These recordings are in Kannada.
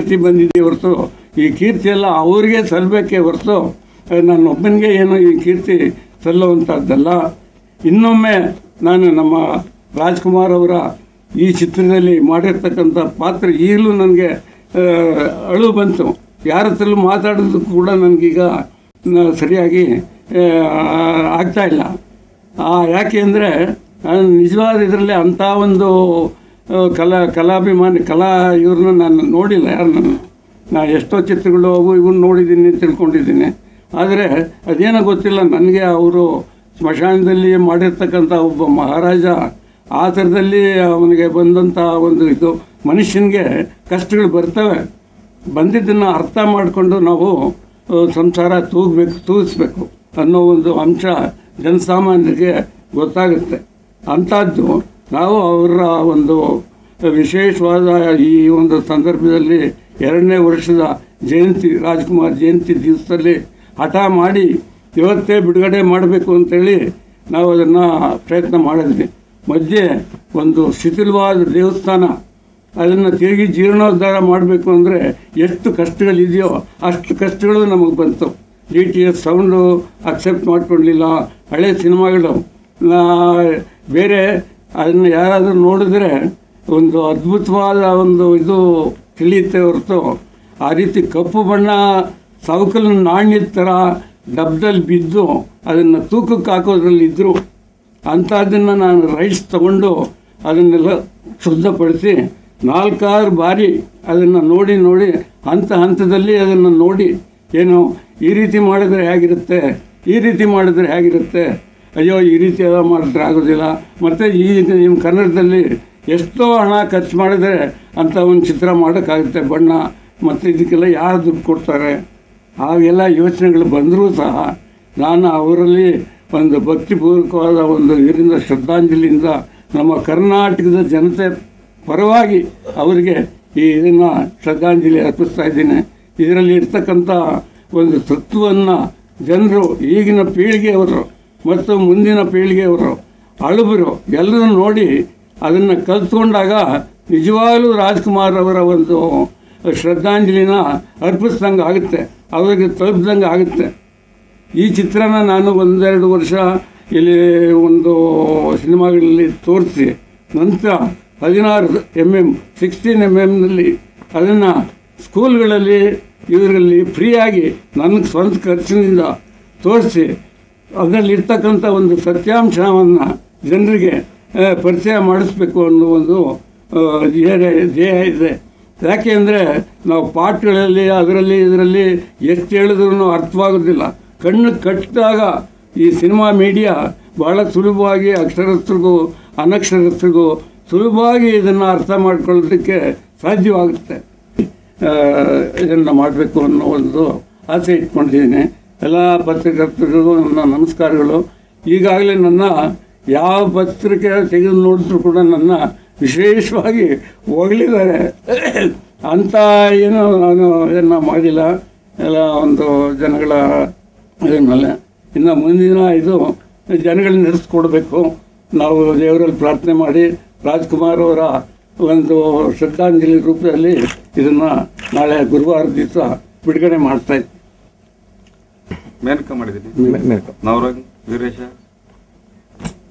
ಕೀರ್ತಿ ಬಂದಿದೆ ಹೊರತು, ಈ ಕೀರ್ತಿ ಎಲ್ಲ ಅವರಿಗೆ ಸಲ್ಲಬೇಕೇ ಹೊರತು ನನ್ನ ಒಬ್ಬನಿಗೆ ಏನು ಈ ಕೀರ್ತಿ ಸಲ್ಲುವಂಥದ್ದಲ್ಲ ಇನ್ನೊಮ್ಮೆ ನಾನು ನಮ್ಮ ರಾಜ್ಕುಮಾರ್ ಅವರ ಈ ಚಿತ್ರದಲ್ಲಿ ಮಾಡಿರ್ತಕ್ಕಂಥ ಪಾತ್ರ ಈಗಲೂ ನನಗೆ ಅಳು ಬಂತು. ಯಾರ ಹತ್ರಲ್ಲೂ ಮಾತಾಡೋದು ಕೂಡ ನನಗೀಗ ಸರಿಯಾಗಿ ಆಗ್ತಾಯಿಲ್ಲ ಯಾಕೆ ಅಂದರೆ ನಿಜವಾದ ಇದರಲ್ಲಿ ಅಂಥ ಒಂದು ಕಲಾ, ಕಲಾಭಿಮಾನಿ, ಕಲಾ ಇವ್ರನ್ನ ನಾನು ನೋಡಿಲ್ಲ ಯಾರನ್ನ ನಾ ಎಷ್ಟೋ ಚಿತ್ರಗಳು ಅವು ಇವನ್ನ ನೋಡಿದ್ದೀನಿ ತಿಳ್ಕೊಂಡಿದ್ದೀನಿ. ಆದರೆ ಅದೇನೋ ಗೊತ್ತಿಲ್ಲ, ನನಗೆ ಅವರು ಸ್ಮಶಾನದಲ್ಲಿ ಮಾಡಿರ್ತಕ್ಕಂಥ ಒಬ್ಬ ಮಹಾರಾಜ, ಆ ಥರದಲ್ಲಿ ಅವನಿಗೆ ಬಂದಂಥ ಒಂದು ಇದು, ಮನುಷ್ಯನಿಗೆ ಕಷ್ಟಗಳು ಬರ್ತವೆ. ಬಂದಿದ್ದನ್ನು ಅರ್ಥ ಮಾಡಿಕೊಂಡು ನಾವು ಸಂಸಾರ ತೂಗಬೇಕು, ತೂಗಿಸ್ಬೇಕು ಅನ್ನೋ ಒಂದು ಅಂಶ ಜನಸಾಮಾನ್ಯರಿಗೆ ಗೊತ್ತಾಗುತ್ತೆ. ಅಂಥದ್ದು ನಾವು ಅವರ ಒಂದು ವಿಶೇಷವಾದ ಈ ಒಂದು ಸಂದರ್ಭದಲ್ಲಿ ಎರಡನೇ ವರ್ಷದ ಜಯಂತಿ, ರಾಜ್ಕುಮಾರ್ ಜಯಂತಿ ದಿವಸದಲ್ಲಿ ಹಠ ಮಾಡಿ ಇವತ್ತೇ ಬಿಡುಗಡೆ ಮಾಡಬೇಕು ಅಂತೇಳಿ ನಾವು ಅದನ್ನು ಪ್ರಯತ್ನ ಮಾಡಿದ್ವಿ. ಮಧ್ಯೆ ಒಂದು ಶಿಥಿಲವಾದ ದೇವಸ್ಥಾನ, ಅದನ್ನು ತಿರುಗಿ ಜೀರ್ಣೋದ್ಧಾರ ಮಾಡಬೇಕು ಅಂದರೆ ಎಷ್ಟು ಕಷ್ಟಗಳಿದೆಯೋ ಅಷ್ಟು ಕಷ್ಟಗಳು ನಮಗೆ ಬಂತು. D T S sound accept ಮಾಡ್ಕೊಳ್ಳಿಲ್ಲ ಹಳೆ ಸಿನಿಮಾಗಳು ಬೇರೆ ಅದನ್ನು ಯಾರಾದರೂ ನೋಡಿದ್ರೆ ಒಂದು ಅದ್ಭುತವಾದ ಒಂದು ಇದು ತಿಳಿಯುತ್ತೆ ಹೊರತು ಆ ರೀತಿ ಕಪ್ಪು ಬಣ್ಣ ಸವಕಲು ನಾಣ್ಯದ ಥರ ಡಬ್ದಲ್ಲಿ ಬಿದ್ದು ಅದನ್ನು ತೂಕಕ್ಕೆ ಹಾಕೋದ್ರಲ್ಲಿ ಇದ್ದರು ಅಂಥದ್ದನ್ನು ನಾನು ರೈಟ್ಸ್ ತಗೊಂಡು ಅದನ್ನೆಲ್ಲ ಶುದ್ಧಪಡಿಸಿ ನಾಲ್ಕಾರು ಬಾರಿ ಅದನ್ನು ನೋಡಿ ನೋಡಿ ಹಂತ ಹಂತದಲ್ಲಿ ಅದನ್ನು ನೋಡಿ, ಏನು ಈ ರೀತಿ ಮಾಡಿದರೆ ಹೇಗಿರುತ್ತೆ, ಈ ರೀತಿ ಮಾಡಿದರೆ ಹೇಗಿರುತ್ತೆ ಅಯ್ಯೋ, ಈ ರೀತಿ ಎಲ್ಲ ಮಾಡಿದ್ರೆ ಆಗೋದಿಲ್ಲ. ಮತ್ತು ಈ ನಿಮ್ಮ ಕನ್ನಡದಲ್ಲಿ ಎಷ್ಟೋ ಹಣ ಖರ್ಚು ಮಾಡಿದರೆ ಅಂಥ ಒಂದು ಚಿತ್ರ ಮಾಡೋಕ್ಕಾಗುತ್ತೆ ಬಣ್ಣ, ಮತ್ತು ಇದಕ್ಕೆಲ್ಲ ಯಾರು ದುಡ್ಡು ಕೊಡ್ತಾರೆ? ಆಗೆಲ್ಲ ಯೋಚನೆಗಳು ಬಂದರೂ ಸಹ ನಾನು ಅವರಲ್ಲಿ ಒಂದು ಭಕ್ತಿಪೂರ್ವಕವಾದ ಒಂದು ಇದರಿಂದ ಶ್ರದ್ಧಾಂಜಲಿಯಿಂದ ನಮ್ಮ ಕರ್ನಾಟಕದ ಜನತೆ ಪರವಾಗಿ ಅವರಿಗೆ ಈ ಇದನ್ನು ಶ್ರದ್ಧಾಂಜಲಿ ಅರ್ಪಿಸ್ತಾ ಇದ್ದೀನಿ. ಇದರಲ್ಲಿ ಇರ್ತಕ್ಕಂಥ ಒಂದು ತತ್ವವನ್ನು ಜನರು ಈಗಿನ ಪೀಳಿಗೆಯವರು ಮತ್ತು ಮುಂದಿನ ಪೀಳಿಗೆಯವರು ಅಳುಬರು ಎಲ್ಲರೂ ನೋಡಿ ಅದನ್ನು ಕಲ್ತ್ಕೊಂಡಾಗ ನಿಜವಾಗಲೂ ರಾಜ್ಕುಮಾರ್ ಅವರ ಒಂದು ಶ್ರದ್ಧಾಂಜಲಿನ ಅರ್ಪಿಸ್ದಂಗೆ ಆಗುತ್ತೆ, ಅವರಿಗೆ ತಲುಪಿದಂಗೆ ಆಗುತ್ತೆ. ಈ ಚಿತ್ರನ ನಾನು ಒಂದೆರಡು ವರ್ಷ ಇಲ್ಲಿ ಒಂದು ಸಿನಿಮಾಗಳಲ್ಲಿ ತೋರಿಸಿ, ನಂತರ ಹದಿನಾರು ಎಂ ಎಂ ಸಿಕ್ಸ್ಟೀನ್ ಎಂ ಎಮ್ನಲ್ಲಿ ಅದನ್ನು ಸ್ಕೂಲ್ಗಳಲ್ಲಿ ಇದರಲ್ಲಿ ಫ್ರೀಯಾಗಿ ನನಗೆ ಸ್ವಂತ ಖರ್ಚಿನಿಂದ ತೋರಿಸಿ ಅದರಲ್ಲಿ ಇರ್ತಕ್ಕಂಥ ಒಂದು ಸತ್ಯಾಂಶವನ್ನು ಜನರಿಗೆ ಪರಿಚಯ ಮಾಡಿಸ್ಬೇಕು ಅನ್ನೋ ಒಂದು ಧ್ಯೇಯ ಧ್ಯೇಯ ಇದೆ. ಯಾಕೆ ಅಂದರೆ, ನಾವು ಪಾಠಗಳಲ್ಲಿ, ಅದರಲ್ಲಿ, ಇದರಲ್ಲಿ ಎಷ್ಟು ಹೇಳಿದ್ರೂ ಅರ್ಥವಾಗೋದಿಲ್ಲ. ಕಣ್ಣು ಕಟ್ಟಿದಾಗ ಈ ಸಿನಿಮಾ ಮೀಡಿಯಾ ಭಾಳ ಸುಲಭವಾಗಿ ಅಕ್ಷರಸ್ಥರಿಗೂ, ಅನಕ್ಷರಸ್ಥರಿಗೂ ಸುಲಭವಾಗಿ ಇದನ್ನು ಅರ್ಥ ಮಾಡ್ಕೊಳ್ಳೋದಕ್ಕೆ ಸಾಧ್ಯವಾಗುತ್ತೆ. ಇದನ್ನು ಮಾಡಬೇಕು ಅನ್ನೋ ಒಂದು ಆಸೆ ಇಟ್ಕೊಂಡಿದ್ದೀನಿ. ಎಲ್ಲ ಪತ್ರಕರ್ತರಿಗೂ ನನ್ನ ನಮಸ್ಕಾರಗಳು. ಈಗಾಗಲೇ ನನ್ನ ಯಾವ ಪತ್ರಿಕೆ ತೆಗೆದು ನೋಡಿದ್ರು ಕೂಡ ನನ್ನ ವಿಶೇಷವಾಗಿ ಹೊಗಳಿದ್ದಾರೆ. ಅಂಥ ಏನು ನಾನು ಇದನ್ನು ಮಾಡಿಲ್ಲ. ಎಲ್ಲ ಒಂದು ಜನಗಳ ಇದನ್ನೆಲ್ಲ ಇನ್ನು ಮುಂದಿನ ಇದು ಜನಗಳನ್ನ ನಡೆಸ್ಕೊಡ್ಬೇಕು ನಾವು ದೇವರಲ್ಲಿ ಪ್ರಾರ್ಥನೆ ಮಾಡಿ ರಾಜ್ಕುಮಾರ್ ಅವರ ಒಂದು ಶ್ರದ್ಧಾಂಜಲಿ ರೂಪದಲ್ಲಿ ಇದನ್ನು ನಾಳೆ ಗುರುವಾರ ದಿವಸ ಬಿಡುಗಡೆ ಮಾಡ್ತಾ ಇದ್ವಿ. ಮೇನಕ ಮಾಡಿದ್ದೀನಿ. ನವರಂಗ್ ವೀರೇಶ.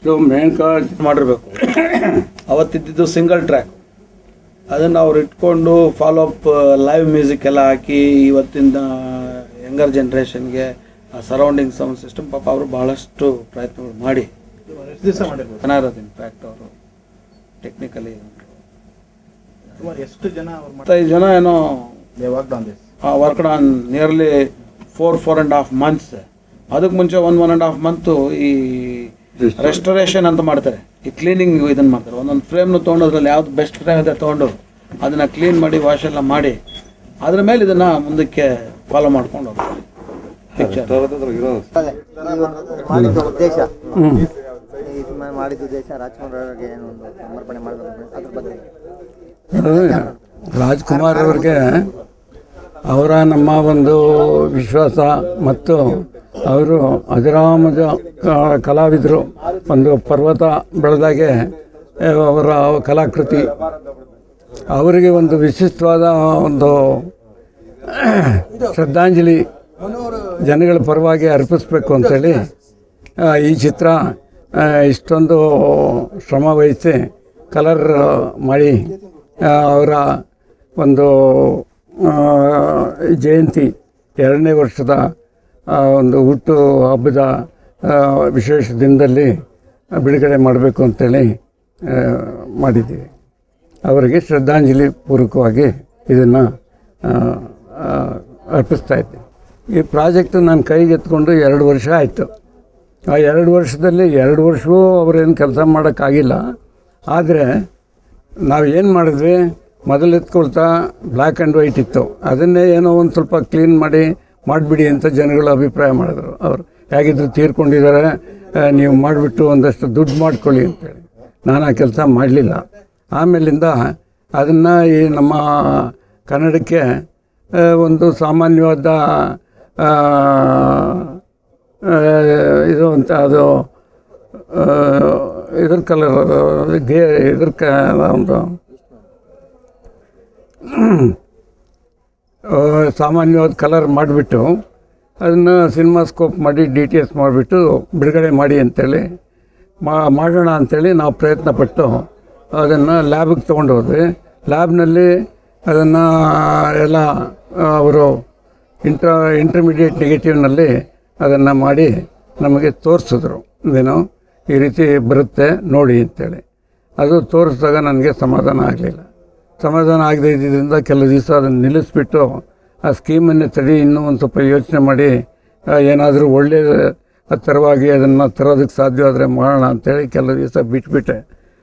ಇದು ಮೇನಕಾ ಮಾಡಿರ್ಬೇಕು. ಅವತ್ತಿದ್ದು ಸಿಂಗಲ್ ಟ್ರ್ಯಾಕ್ ಅದನ್ನು ಅವ್ರು ಇಟ್ಕೊಂಡು ಫಾಲೋ ಅಪ್ ಲೈವ್ ಮ್ಯೂಸಿಕ್ ಎಲ್ಲ ಹಾಕಿ ಇವತ್ತಿನ ಯಂಗರ್ ಜನ್ರೇಷನ್ಗೆ ಸರೌಂಡಿಂಗ್ ಸೌಂಡ್ ಸಿಸ್ಟಮ್ ಪಾಪ ಅವರು ಬಹಳಷ್ಟು ಪ್ರಯತ್ನಗಳು ಮಾಡಿ. ಎಷ್ಟು ದಿವಸ ಮಾಡಿರ್ಬೋದು? ಚೆನ್ನಾಗಿರೋದು ಇನ್ಫ್ಯಾಕ್ಟ್ ಅವರು ಟೆಕ್ನಿಕಲಿ ಎಷ್ಟು ಜನ ಜನ ಏನೋ work on nearly four four and half months ಅದಕ್ಕೆ ಮುಂಚೆ one one and half month ಈ ರೆಸ್ಟೋರೇಷನ್ ಅಂತ ಮಾಡ್ತಾರೆ. ಈ ಕ್ಲೀನಿಂಗ್ ಇದನ್ನು ಮಾಡ್ತಾರೆ. ಒಂದೊಂದು ಫ್ರೇಮ್ನ ತೊಗೊಂಡು ಅದ್ರಲ್ಲಿ ಯಾವ್ದು ಬೆಸ್ಟ್ ಫ್ರೇಮ್ ಇದೆ ತೊಗೊಂಡು ಅದನ್ನು ಕ್ಲೀನ್ ಮಾಡಿ ವಾಶ್ ಎಲ್ಲ ಮಾಡಿ ಅದ್ರ ಮೇಲೆ ಇದನ್ನು ಮುಂದಕ್ಕೆ ಫಾಲೋ ಮಾಡ್ಕೊಂಡು ಹೋಗ್ತಾರೆ. ಮಾಡಿದ ಉದ್ದೇಶ. ಈ ಮಾಡಿದ ಉದ್ದೇಶ ರಾಜ್ಕುಮಾರ್ ಅವರಿಗೆ ಏನು ಒಂದು ಸಮರ್ಪಣೆ ಅದ್ರ ಬಗ್ಗೆ. ರಾಜ್ಕುಮಾರ್ ಅವ್ರಿಗೆ ಅವರ ನಮ್ಮ ಒಂದು ವಿಶ್ವಾಸ ಮತ್ತು ಅವರು ಅಜರಾಮದ ಕಲಾವಿದರು ಒಂದು ಪರ್ವತ ಬೆಳೆದಾಗೆ ಅವರ ಕಲಾಕೃತಿ. ಅವರಿಗೆ ಒಂದು ವಿಶಿಷ್ಟವಾದ ಒಂದು ಶ್ರದ್ಧಾಂಜಲಿ ಜನಗಳ ಪರವಾಗಿ ಅರ್ಪಿಸ್ಬೇಕು ಅಂತೇಳಿ ಆ, ಈ ಚಿತ್ರ ಇಷ್ಟೊಂದು ಶ್ರಮ ವಹಿಸಿ ಕಲರ್ ಮಾಡಿ ಅವರ ಒಂದು ಜಯಂತಿ ಎರಡನೇ ವರ್ಷದ ಒಂದು ಹುಟ್ಟು ಹಬ್ಬದ ವಿಶೇಷ ದಿನದಲ್ಲಿ ಬಿಡುಗಡೆ ಮಾಡಬೇಕು ಅಂತೇಳಿ ಮಾಡಿದ್ದೀವಿ. ಅವರಿಗೆ ಶ್ರದ್ಧಾಂಜಲಿ ಪೂರ್ವಕವಾಗಿ ಇದನ್ನು ಅರ್ಪಿಸ್ತಾ ಇದ್ದೆ ಈ ಪ್ರಾಜೆಕ್ಟ್ ನಾನು ಕೈಗೆ ಎತ್ಕೊಂಡು ಎರಡು ವರ್ಷ ಆಯಿತು. ಆ ಎರಡು ವರ್ಷದಲ್ಲಿ ಎರಡು ವರ್ಷವೂ ಅವರೇನು ಕೆಲಸ ಮಾಡೋಕ್ಕಾಗಿಲ್ಲ. ಆದರೆ ನಾವು ಏನು ಮಾಡಿದ್ವಿ? ಮೊದಲು ಎತ್ಕೊಳ್ತಾ ಬ್ಲ್ಯಾಕ್ ಆ್ಯಂಡ್ ವೈಟ್ ಇತ್ತು. ಅದನ್ನೇ ಏನೋ ಒಂದು ಸ್ವಲ್ಪ ಕ್ಲೀನ್ ಮಾಡಿ ಮಾಡಿಬಿಡಿ ಅಂತ ಜನಗಳು ಅಭಿಪ್ರಾಯ ಮಾಡಿದ್ರು. ಅವರು ಹೇಗಿದ್ರು ತೀರ್ಕೊಂಡಿದ್ದಾರೆ ನೀವು ಮಾಡಿಬಿಟ್ಟು ಒಂದಷ್ಟು ದುಡ್ಡು ಮಾಡ್ಕೊಳ್ಳಿ ಅಂತೇಳಿ. ನಾನು ಆ ಕೆಲಸ ಮಾಡಲಿಲ್ಲ. ಆಮೇಲಿಂದ ಅದನ್ನು ಈ ನಮ್ಮ ಕನ್ನಡಕ್ಕೆ ಒಂದು ಸಾಮಾನ್ಯವಾದ ಇದು ಅಂತ ಅದು ಇದ್ರ ಕಲರ್ ದೇ ಇದ್ರ ಕ, ಒಂದು ಸಾಮಾನ್ಯವಾದ ಕಲರ್ ಮಾಡಿಬಿಟ್ಟು ಅದನ್ನು ಸಿನಿಮಾ ಸ್ಕೋಪ್ ಮಾಡಿ ಡಿ ಟಿ ಎಸ್ ಮಾಡಿಬಿಟ್ಟು ಬಿಡುಗಡೆ ಮಾಡಿ ಅಂತೇಳಿ, ಮಾ, ಮಾಡೋಣ ಅಂಥೇಳಿ ನಾವು ಪ್ರಯತ್ನ ಪಟ್ಟು ಅದನ್ನು ಲ್ಯಾಬಿಗೆ ತೊಗೊಂಡು ಹೋದ್ವಿ. ಲ್ಯಾಬ್ನಲ್ಲಿ ಅದನ್ನು ಎಲ್ಲ ಅವರು ಇಂಟ್ರ ಇಂಟರ್ಮೀಡಿಯೇಟ್ ನೆಗೆಟಿವ್ನಲ್ಲಿ ಅದನ್ನು ಮಾಡಿ ನಮಗೆ ತೋರಿಸಿದ್ರು. ಏನು ಈ ರೀತಿ ಬರುತ್ತೆ ನೋಡಿ ಅಂತೇಳಿ. ಅದು ತೋರಿಸಿದಾಗ ನನಗೆ ಸಮಾಧಾನ ಆಗಲಿಲ್ಲ. ಸಮಾಧಾನ ಆಗದೇ ಇದ್ದಿದ್ದರಿಂದ ಕೆಲವು ದಿವಸ ಅದನ್ನು ನಿಲ್ಲಿಸ್ಬಿಟ್ಟು ಆ ಸ್ಕೀಮನ್ನು ತಡಿ ಇನ್ನೂ ಒಂದು ಸ್ವಲ್ಪ ಯೋಚನೆ ಮಾಡಿ ಏನಾದರೂ ಒಳ್ಳೆಯ ಥರವಾಗಿ ಅದನ್ನು ತರೋದಕ್ಕೆ ಸಾಧ್ಯವಾದರೆ ಮಾಡೋಣ ಅಂತೇಳಿ ಕೆಲವು ದಿವಸ ಬಿಟ್ಬಿಟ್ಟೆ.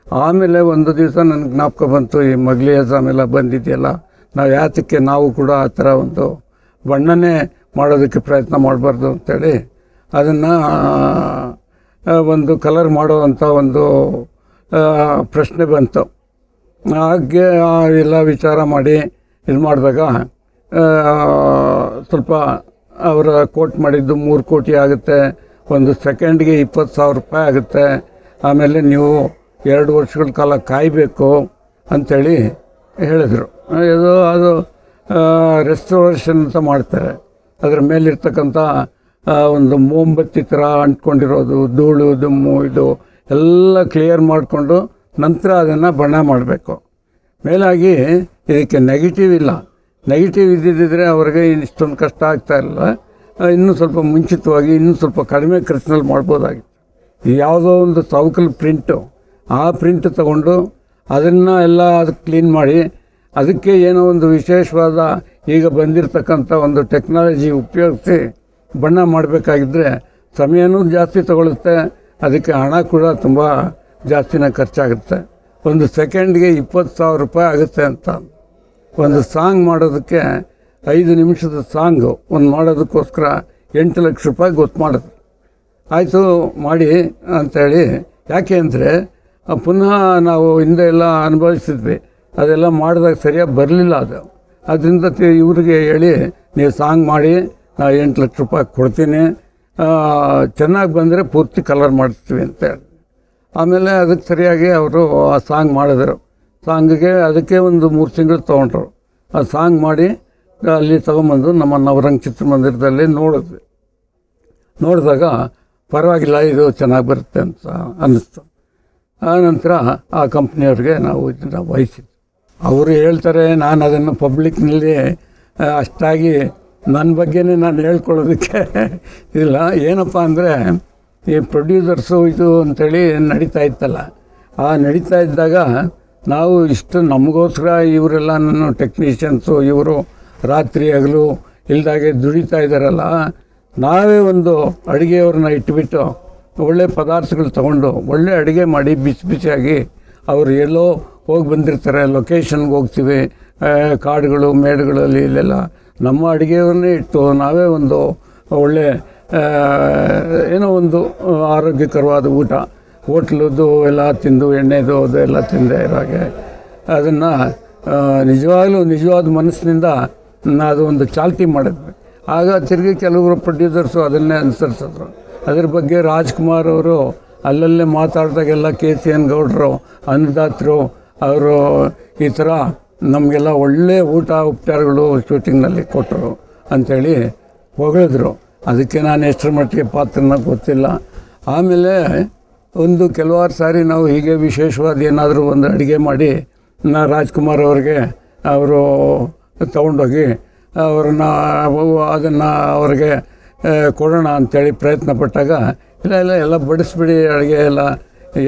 ಆಮೇಲೆ ಒಂದು ದಿವಸ ನನಗೆ ಜ್ಞಾಪಕ ಬಂತು ಈ ಮಗ್ಲಿ ಎಕ್ಸಾಮ್ ಎಲ್ಲ ಬಂದಿದೆಯಲ್ಲ ನಾವು ಯಾತಕ್ಕೆ ನಾವು ಕೂಡ ಆ ಥರ ಒಂದು ಬಣ್ಣನೇ ಮಾಡೋದಕ್ಕೆ ಪ್ರಯತ್ನ ಮಾಡಬಾರ್ದು ಅಂತೇಳಿ ಅದನ್ನು ಒಂದು ಕಲರ್ ಮಾಡೋವಂಥ ಒಂದು ಆ, ಪ್ರಶ್ನೆ ಬಂತು. ಹಾಗೆ ಎಲ್ಲ ವಿಚಾರ ಮಾಡಿ ಇದು ಮಾಡಿದಾಗ ಸ್ವಲ್ಪ ಅವರ ಕೋಟ್ ಮಾಡಿದ್ದು ಮೂರು ಕೋಟಿ ಆಗುತ್ತೆ, ಒಂದು ಸೆಕೆಂಡ್ಗೆ ಇಪ್ಪತ್ತು ಸಾವಿರ ರೂಪಾಯಿ ಆಗುತ್ತೆ, ಆಮೇಲೆ ನೀವು ಎರಡು ವರ್ಷಗಳ ಕಾಲ ಕಾಯಬೇಕು ಅಂಥೇಳಿ ಹೇಳಿದರು. ಇದು, ಅದು ರೆಸ್ಟೋರೇಷನ್ ಅಂತ ಮಾಡ್ತಾರೆ. ಅದರ ಮೇಲಿರ್ತಕ್ಕಂಥ ಒಂದು ಮೋಂಬತ್ತಿ ಥರ ಅಂಟ್ಕೊಂಡಿರೋದು, ಧೂಳು, ದುಮ್ಮು, ಇದು ಎಲ್ಲ ಕ್ಲಿಯರ್ ಮಾಡಿಕೊಂಡು ನಂತರ ಅದನ್ನು ಬಣ್ಣ ಮಾಡಬೇಕು. ಮೇಲಾಗಿ ಇದಕ್ಕೆ ನೆಗೆಟಿವ್ ಇಲ್ಲ. ನೆಗೆಟಿವ್ ಇದ್ದಿದ್ದರೆ ಅವ್ರಿಗೆ ಇಷ್ಟೊಂದು ಕಷ್ಟ ಆಗ್ತಾ ಇರಲಿಲ್ಲ ಇನ್ನೂ ಸ್ವಲ್ಪ ಮುಂಚಿತವಾಗಿ, ಇನ್ನೂ ಸ್ವಲ್ಪ ಕಡಿಮೆ ಖರ್ಚಿನಲ್ಲಿ ಮಾಡ್ಬೋದಾಗಿತ್ತು. ಯಾವುದೋ ಒಂದು ಸೌಕಲ್ ಪ್ರಿಂಟು ಆ ಪ್ರಿಂಟ್ ತಗೊಂಡು ಅದನ್ನು ಎಲ್ಲ ಅದಕ್ಕೆ ಕ್ಲೀನ್ ಮಾಡಿ, ಅದಕ್ಕೆ ಏನೋ ಒಂದು ವಿಶೇಷವಾದ ಈಗ ಬಂದಿರತಕ್ಕಂಥ ಒಂದು ಟೆಕ್ನಾಲಜಿ ಉಪಯೋಗಿಸಿ ಬಣ್ಣ ಮಾಡಬೇಕಾಗಿದ್ದರೆ ಸಮಯನೂ ಜಾಸ್ತಿ ತಗೊಳುತ್ತೆ. ಅದಕ್ಕೆ ಹಣ ಕೂಡ ತುಂಬ ಜಾಸ್ತಿನೇ ಖರ್ಚಾಗುತ್ತೆ. ಒಂದು ಸೆಕೆಂಡ್ಗೆ ಇಪ್ಪತ್ತು ಸಾವಿರ ರೂಪಾಯಿ ಆಗುತ್ತೆ ಅಂತ. ಒಂದು ಸಾಂಗ್ ಮಾಡೋದಕ್ಕೆ ಐದು ನಿಮಿಷದ ಸಾಂಗು, ಒಂದು ಮಾಡೋದಕ್ಕೋಸ್ಕರ ಎಂಟು ಲಕ್ಷ ರೂಪಾಯಿ ಗೊತ್ತು ಮಾಡೋದು ಆಯಿತು, ಮಾಡಿ ಅಂಥೇಳಿ ಯಾಕೆ ಅಂದರೆ, ಪುನಃ ನಾವು ಹಿಂದೆ ಎಲ್ಲ ಅನುಭವಿಸಿದ್ವಿ. ಅದೆಲ್ಲ ಮಾಡಿದಾಗ ಸರಿಯಾಗಿ ಬರಲಿಲ್ಲ ಅದು. ಅದರಿಂದ ಇವ್ರಿಗೆ ಹೇಳಿ, ನೀವು ಸಾಂಗ್ ಮಾಡಿ, ನಾ ಎಂಟು ಲಕ್ಷ ರೂಪಾಯಿ ಕೊಡ್ತೀನಿ. ಚೆನ್ನಾಗಿ ಬಂದರೆ ಪೂರ್ತಿ ಕಲರ್ ಮಾಡಿಸ್ತೀವಿ ಅಂತ ಹೇಳಿ ಆಮೇಲೆ ಅದಕ್ಕೆ ಸರಿಯಾಗಿ ಅವರು ಆ ಸಾಂಗ್ ಮಾಡಿದ್ರು. ಸಾಂಗಿಗೆ ಅದಕ್ಕೆ ಒಂದು ಮೂರು ತಿಂಗಳು ತೊಗೊಂಡ್ರು. ಆ ಸಾಂಗ್ ಮಾಡಿ ಅಲ್ಲಿ ತೊಗೊಂಬಂದು ನಮ್ಮ ನವರಂಗ್ ಚಿತ್ರಮಂದಿರದಲ್ಲಿ ನೋಡಿದ್ವಿ. ನೋಡಿದಾಗ ಪರವಾಗಿಲ್ಲ, ಇದು ಚೆನ್ನಾಗಿ ಬರುತ್ತೆ ಅಂತ ಅನ್ನಿಸ್ತು. ನಂತರ ಆ ಕಂಪ್ನಿಯವ್ರಿಗೆ ನಾವು ಇದನ್ನು ವಹಿಸಿದ್ವಿ. ಅವರು ಹೇಳ್ತಾರೆ, ನಾನು ಅದನ್ನು ಪಬ್ಲಿಕ್ನಲ್ಲಿ ಅಷ್ಟಾಗಿ ನನ್ನ ಬಗ್ಗೆನೇ ನಾನು ಹೇಳ್ಕೊಳ್ಳೋದಕ್ಕೆ ಇಲ್ಲ. ಏನಪ್ಪ ಅಂದರೆ ಈ ಪ್ರೊಡ್ಯೂಸರ್ಸು ಇದು ಅಂಥೇಳಿ ನಡೀತಾ ಇತ್ತಲ್ಲ. ಆ ನಡೀತಾ ಇದ್ದಾಗ ನಾವು ಇಷ್ಟು ನಮಗೋಸ್ಕರ ಇವರೆಲ್ಲ ನನ್ನ ಟೆಕ್ನಿಷಿಯನ್ಸು ಇವರು ರಾತ್ರಿ ಹಗಲು ಇಲ್ದಾಗೆ ದುಡಿತಾ ಇದ್ದಾರಲ್ಲ, ನಾವೇ ಒಂದು ಅಡುಗೆಯವ್ರನ್ನ ಇಟ್ಬಿಟ್ಟು ಒಳ್ಳೆ ಪದಾರ್ಥಗಳು ತಗೊಂಡು ಒಳ್ಳೆ ಅಡುಗೆ ಮಾಡಿ ಬಿಸಿ ಬಿಸಿಯಾಗಿ ಅವರು ಎಲ್ಲೋ ಹೋಗಿ ಬಂದಿರ್ತಾರೆ ಲೊಕೇಶನ್ಗೆ ಹೋಗ್ತೀವಿ ಕಾಡುಗಳು, ಮೇಡುಗಳಲ್ಲಿ ಇಲ್ಲೆಲ್ಲ. ನಮ್ಮ ಅಡುಗೆಯವ್ರನ್ನೇ ಇಟ್ಟು ನಾವೇ ಒಂದು ಒಳ್ಳೆ ಏನೋ ಒಂದು ಆರೋಗ್ಯಕರವಾದ ಊಟ. ಹೋಟ್ಲದ್ದು ಎಲ್ಲ ತಿಂದು, ಎಣ್ಣೆದು, ಅದು ಎಲ್ಲ ತಿಂದೆ ಇರೋ ಹಾಗೆ. ಅದನ್ನು ನಿಜವಾಗಲೂ ನಿಜವಾದ ಮನಸ್ಸಿನಿಂದ ಅದು ಒಂದು ಚಾಲ್ತಿ ಮಾಡಿದ್ವಿ ಆಗ ತಿರುಗಿ ಕೆಲವರು ಪ್ರೊಡ್ಯೂಸರ್ಸು ಅದನ್ನೇ ಅನುಸರಿಸಿದ್ರು. ಅದ್ರ ಬಗ್ಗೆ ರಾಜ್ಕುಮಾರ್ ಅವರು ಅಲ್ಲಲ್ಲೇ ಮಾತಾಡಿದಾಗೆಲ್ಲ ಕೆ ಸಿ ಎನ್ ಗೌಡ್ರು ಅನ್ನದಾತರು ಅವರು ಈ ಥರ ನಮಗೆಲ್ಲ ಒಳ್ಳೆಯ ಊಟ ಉಪಚಾರಗಳು ಶೂಟಿಂಗ್ನಲ್ಲಿ ಕೊಟ್ಟರು ಅಂಥೇಳಿ ಹೊಗಳಿದ್ರು. ಅದಕ್ಕೆ ನಾನು ಎಷ್ಟರ ಮಟ್ಟಿಗೆ ಪಾತ್ರನ ಗೊತ್ತಿಲ್ಲ. ಆಮೇಲೆ ಒಂದು ಕೆಲವಾರು ಸಾರಿ ನಾವು ಹೀಗೆ ವಿಶೇಷವಾದ ಏನಾದರೂ ಒಂದು ಅಡುಗೆ ಮಾಡಿ, ನಾ ರಾಜ್ಕುಮಾರ್ ಅವ್ರಿಗೆ ಅವರು ತಗೊಂಡೋಗಿ ಅವ್ರನ್ನ, ಅದನ್ನು ಅವ್ರಿಗೆ ಕೊಡೋಣ ಅಂಥೇಳಿ ಪ್ರಯತ್ನ ಪಟ್ಟಾಗ, ಇಲ್ಲ ಇಲ್ಲ, ಎಲ್ಲ ಬಡಿಸ್ಬಿಡಿ ಅಡುಗೆ ಎಲ್ಲ,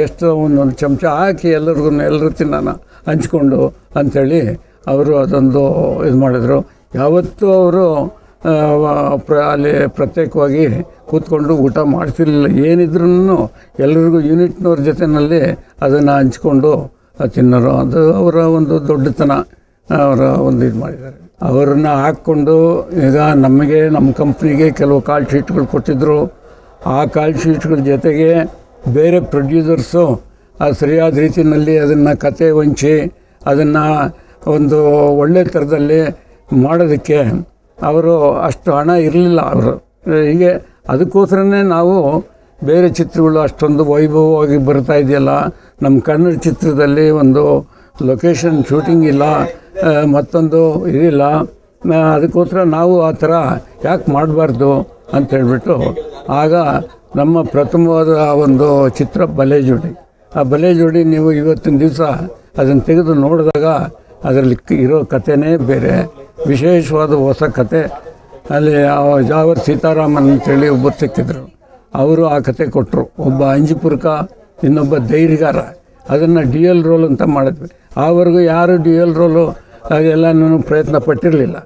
ಎಷ್ಟು ಒಂದೊಂದು ಚಮಚ ಹಾಕಿ ಎಲ್ಲರಿಗೂ ಎಲ್ಲರೂ ತಿನ್ನೋಣ ಹಂಚ್ಕೊಂಡು ಅಂಥೇಳಿ ಅವರು ಅದೊಂದು ಇದು ಮಾಡಿದರು. ಯಾವತ್ತೂ ಅವರು ಪ್ರ, ಅಲ್ಲಿ ಪ್ರತ್ಯೇಕವಾಗಿ ಕೂತ್ಕೊಂಡು ಊಟ ಮಾಡ್ತಿರಲಿಲ್ಲ. ಏನಿದ್ರೂ ಎಲ್ಲರಿಗೂ ಯೂನಿಟ್ನವ್ರ ಜೊತೆಯಲ್ಲಿ ಅದನ್ನು ಹಂಚ್ಕೊಂಡು ತಿನ್ನೋರು. ಅದು ಅವರ ಒಂದು ದೊಡ್ಡತನ. ಅವರ ಒಂದು ಇದು ಮಾಡಿದ್ದಾರೆ. ಅವರನ್ನು ಹಾಕ್ಕೊಂಡು ಈಗ ನಮಗೆ, ನಮ್ಮ ಕಂಪ್ನಿಗೆ ಕೆಲವು ಕಾಲ್ ಶೀಟ್ಗಳು ಕೊಟ್ಟಿದ್ದರು ಆ ಕಾಲ್ ಶೀಟ್ಗಳ ಜೊತೆಗೆ ಬೇರೆ ಪ್ರೊಡ್ಯೂಸರ್ಸು ಆ ಸರಿಯಾದ ರೀತಿಯಲ್ಲಿ ಅದನ್ನು ಕತೆ ಹೊಂಚಿ, ಅದನ್ನು ಒಂದು ಒಳ್ಳೆ ಥರದಲ್ಲಿ ಮಾಡೋದಕ್ಕೆ ಅವರು ಅಷ್ಟು ಹಣ ಇರಲಿಲ್ಲ. ಅವರು ಹೀಗೆ ಅದಕ್ಕೋಸ್ಕರನೇ ನಾವು ಬೇರೆ ಚಿತ್ರಗಳು ಅಷ್ಟೊಂದು ವೈಭವವಾಗಿ ಬರ್ತಾ ಇದೆಯಲ್ಲ. ನಮ್ಮ ಕನ್ನಡ ಚಿತ್ರದಲ್ಲಿ ಒಂದು ಲೊಕೇಶನ್ ಶೂಟಿಂಗ್ ಇಲ್ಲ ಮತ್ತೊಂದು ಇದಿಲ್ಲ. ಅದಕ್ಕೋಸ್ಕರ ನಾವು ಆ ಥರ ಯಾಕೆ ಮಾಡಬಾರ್ದು ಅಂತ ಹೇಳಿಬಿಟ್ಟು ಆಗ ನಮ್ಮ ಪ್ರಥಮವಾದ ಒಂದು ಚಿತ್ರ ಬಲೆ ಜೋಡಿ ಆ ಬಲೆ ಜೋಡಿ ನೀವು ಇವತ್ತಿನ ದಿವಸ ಅದನ್ನು ತೆಗೆದು ನೋಡಿದಾಗ ಅದರಲ್ಲಿ ಇರೋ ಕಥೆನೇ ಬೇರೆ. ವಿಶೇಷವಾದ ಹೊಸ ಕತೆ. ಅಲ್ಲಿ ಜಾವರ್ ಸೀತಾರಾಮನ್ ಅಂತೇಳಿ ಒಬ್ಬರು ಸಿಕ್ಕಿದ್ರು. ಅವರು ಆ ಕತೆ ಕೊಟ್ಟರು ಒಬ್ಬ ಅಂಜಿಪುರ್ಕ, ಇನ್ನೊಬ್ಬ ಧೈರ್ಯಗಾರ. ಅದನ್ನು ಡಿ ಎಲ್ ರೋಲ್ ಅಂತ ಮಾಡಿದ್ವಿ. ಆವರೆಗೂ ಯಾರು ಡಿ ಎಲ್ ರೋಲು ಅದೆಲ್ಲ ಪ್ರಯತ್ನ ಪಟ್ಟಿರಲಿಲ್ಲ.